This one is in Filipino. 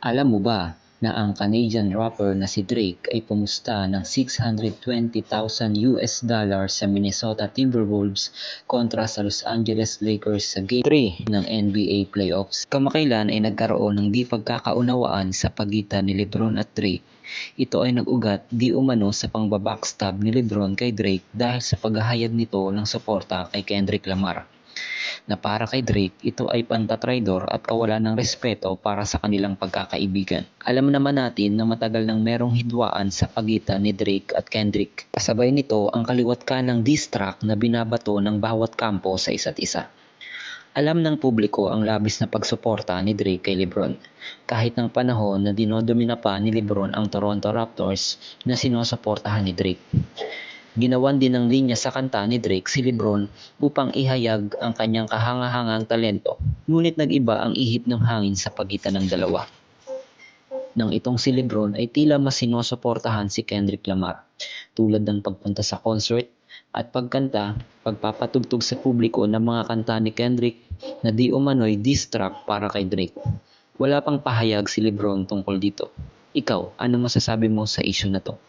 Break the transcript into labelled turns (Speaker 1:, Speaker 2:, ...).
Speaker 1: Alam mo ba na ang Canadian rapper na si Drake ay pumusta ng 620,000 US dollars sa Minnesota Timberwolves kontra sa Los Angeles Lakers sa Game 3 ng NBA playoffs. Kamakailan ay nagkaroon ng di pagkakaunawaan sa pagitan ni Lebron at Drake. Ito ay nag-ugat di umano sa pangbabackstab ni Lebron kay Drake dahil sa paghahayag nito ng suporta kay Kendrick Lamar na para kay Drake, ito ay pantatraidor at kawalan ng respeto para sa kanilang pagkakaibigan. Alam naman natin na matagal nang merong hidwaan sa pagitan ni Drake at Kendrick. Kasabay nito ang kaliwat kanang diss track na binabato ng bawat kampo sa isa't isa. Alam ng publiko ang labis na pagsuporta ni Drake kay Lebron. Kahit ng panahon na dinodomina pa ni Lebron ang Toronto Raptors na sinusuportahan ni Drake. Ginawan din ng linya sa kanta ni Drake si Lebron upang ihayag ang kanyang kahangahangang talento. Ngunit nag-iba ang ihip ng hangin sa pagitan ng dalawa. Nang itong si Lebron ay tila mas sinusuportahan si Kendrick Lamar tulad ng pagpunta sa concert at pagkanta, pagpapatugtog sa publiko ng mga kanta ni Kendrick na di umano'y diss track para kay Drake. Wala pang pahayag si Lebron tungkol dito. Ikaw, ano masasabi mo sa issue na to?